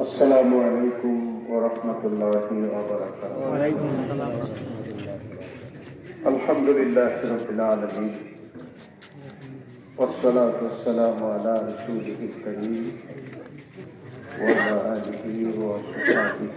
السلام عليكم ورحمة الله وبركاته. وعليكم السلام ورحمة الله الحمد لله رب العالمين والصلاة والسلام على رسوله الكريم وعلى آله وصحبه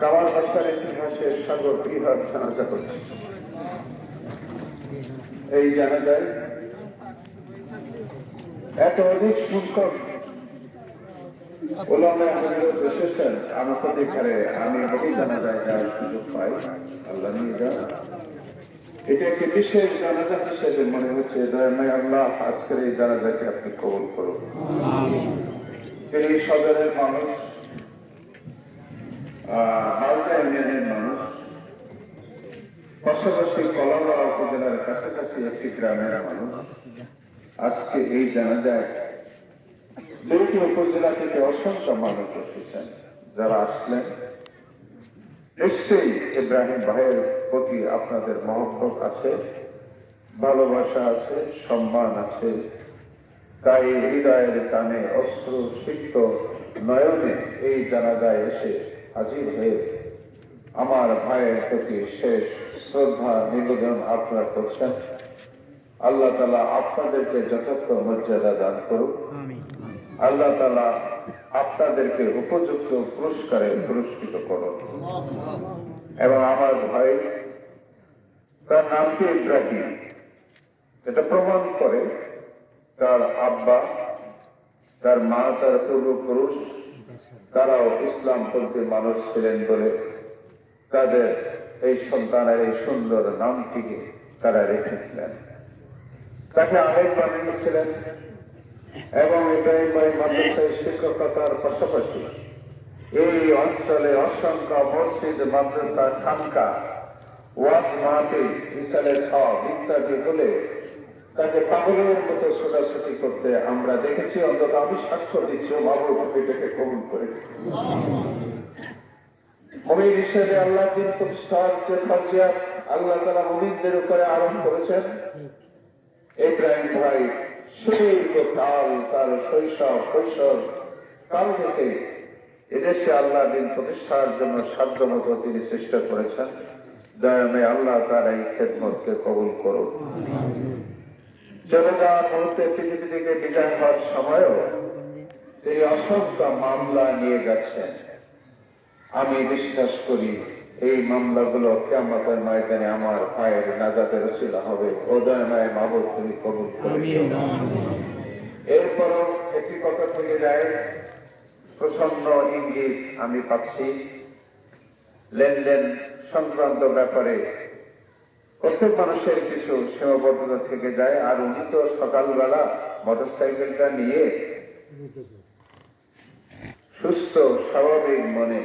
কামাল ভাষার ইতিহাসের সাগর বৃহৎ জানাজা করছে। এই জানাজায় এত অধিক সংখ্যক ওলামা হযরত এসেছেন আমাকে দেখারে আমি এই জানাজায় যাওয়ার সুযোগ পাই। আল্লাহ নিয়ে যান। এটা একটি বিশেষ জানাজা হিসেবে মনে হচ্ছে দয়াময় আল্লাহ আজকের এই জানাজাকে আপনি কবল করুন। তিনি সদরের মানুষ। আহ, ইউনিয়নের মানুষ পাশাপাশি কলামা উপজেলার কাছাকাছি একটি গ্রামের মানুষ আজকে এই উপজেলা থেকে অসংখ্য মানুষ এসেছেন যারা আসলেন নিশ্চয়ই ইব্রাহিম ভাইয়ের প্রতি আপনাদের মহব্বত আছে ভালোবাসা আছে সম্মান আছে তাই হৃদয়ের কানে অস্ত্র সিক্ত নয়নে এই জানাজায় এসে হাজির হয়ে আমার ভাইয়ের প্রতি শেষ শ্রদ্ধা নিবেদন আপনারা করছেন। আল্লাহ তালা আপনাদেরকে যথার্থ মর্যাদা দান করুক। আল্লাহ তালা আপনাদেরকে উপযুক্ত পুরস্কারে পুরস্কৃত করুন এবং আমার ভাই তার নামটি ইব্রাহিম। এটা প্রমাণ করে তার আব্বা তার মা তার পূর্বপুরুষ তারাও ইসলাম ইসলামপন্থী মানুষ ছিলেন বলে তাদের এই সন্তানের এই সুন্দর নামটিকে তারা রেখেছিলেন। তাকে আরেক বানিয়েছিলেন এবং ইব্রাহিম ভাই মাদ্রাসায় শিক্ষকতার পাশাপাশি এই অঞ্চলে অসংখ্য মসজিদ, মাদ্রাসা, খানকা, ওয়াজ, মাহফিল ইসালে সব ইত্যাদি হলে তাকে পাগলের মতো ছোটাছুটি করতে। আমরা দেখেছি, অন্তত আমি স্বাক্ষর দিচ্ছি মাবুর এটাকে কবুল করে হিসেবে আল্লাহ দিন প্রতিষ্ঠার আল্লাহ তারা মমিনদের উপরে করেছেন ভাই সুদীর্ঘ কাল তার শৈশব কাল থেকে এদেশে আল্লাহ দিন প্রতিষ্ঠার জন্য সাধ্য মতো তিনি চেষ্টা করেছেন। দয়ামে আল্লাহ তার এই খেদমতকে কবুল করুন। চলে যাওয়ার মুহূর্তে পৃথিবী থেকে বিদায় হওয়ার সময়ও তিনি অসংখ্য মামলা নিয়ে গেছেন আমি বিশ্বাস করি এই মামলাগুলো কেমতের ময়দানে আমার ভাইয়ের নাজাতের ছিল হবে। ওদয়ময় মাবুদ তুমি কবুল এরপরও একটি কথা থেকে যায় প্রসন্ন ইঙ্গিত আমি পাচ্ছি। লেনদেন সংক্রান্ত ব্যাপারে প্রত্যেক মানুষের কিছু সীমাবদ্ধতা থেকে যায়, আর উনি তো সকালবেলা মোটরসাইকেলটা নিয়ে সুস্থ, স্বাভাবিক মনে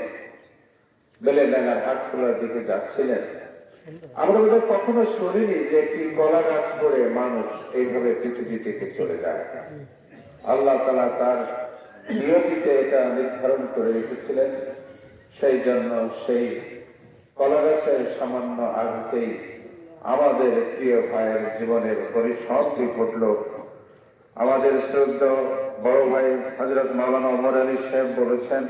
বেলে বেলেডাঙ্গার হাট খোলার দিকে যাচ্ছিলেন। আমরা বোধহয় কখনো শুনিনি যে একটি কলা গাছ পড়ে মানুষ এইভাবে পৃথিবী থেকে চলে যায়। আল্লাহ তালা তার নিয়তিতে এটা নির্ধারণ করে রেখেছিলেন। সেই জন্য সেই কলা গাছের সামান্য আঘাতেই আমাদের প্রিয় ভাইয়ের জীবনের পরিসমাপ্তি ঘটল। আমাদের শ্রদ্ধ বড় ভাই হজরত মাওলানা ওমর আলী সাহেব বলেছেন,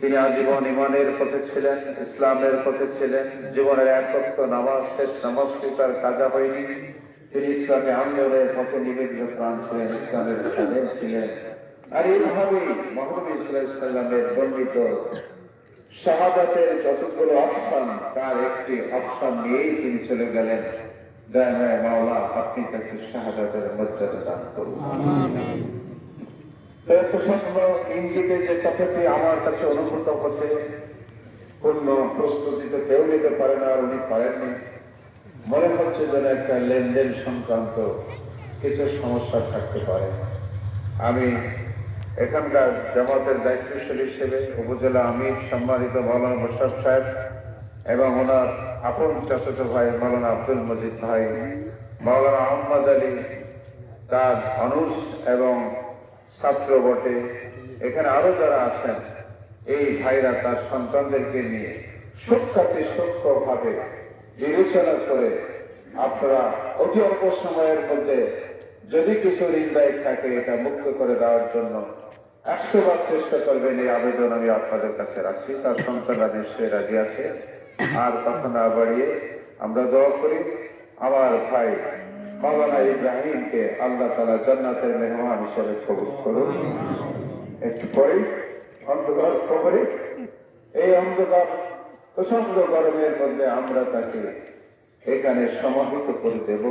তিনি আজীবন ইমানের পথে ছিলেন, ইসলামের পথে ছিলেন, জীবনের একত্র নামাজ শেষ নামাজটি তার কাজা হয়নি। তিনি ইসলামী আন্দোলনের পথে নিবেদিত প্রাণ ছিলেন, ইসলামের ছিলেন। আর এইভাবেই মহানবী সাল্লামের বর্ণিত শাহাদাতের যতগুলো অপশন তার একটি অপশন নিয়েই তিনি চলে গেলেন। মাওলা আপনি তাকে শাহাদাতের মর্যাদা দান করুন। প্রসন্ন যে কথাটি আমার কাছে অনুভূত হচ্ছে পূর্ণ প্রস্তুতি তো কেউ নিতে পারে না আর উনি পারেননি। মনে হচ্ছে যেন একটা লেনদেন সংক্রান্ত কিছু সমস্যা থাকতে পারে। আমি এখানকার জামাতের দায়িত্বশীল হিসেবে উপজেলা আমির সম্মানিত মৌলানা মোশারফ সাহেব এবং ওনার আপন চাচাতো ভাই মৌলানা আব্দুল মজিদ ভাই মৌলানা আহমদ আলী, তার অনুষ এবং ছাত্র বটে। এখানে আরও যারা আছেন, এই ভাইরা তার সন্তানদেরকে নিয়ে সূক্ষাতি সূক্ষ্ম ভাবে বিবেচনা করে আপনারা অতি অল্প সময়ের মধ্যে যদি কিছু ঋণদায়ী থাকে, এটা মুক্ত করে দেওয়ার জন্য একশো বার চেষ্টা করবেন এই আবেদন আমি আপনাদের কাছে রাখছি। তার সন্তানরা নিশ্চয়ই রাজি আছে। আর কথা না বাড়িয়ে আমরা দোয়া করি, আমার ভাই মাওলানা ইব্রাহিমকে আল্লাহ তালা জান্নাতের মেহমান হিসেবে কবুল করুন একটু পরে, অন্ধকার খবরে, এই অন্ধকার প্রচণ্ড গরমের মধ্যে আমরা তাকে এখানে সমাহিত করে দেব।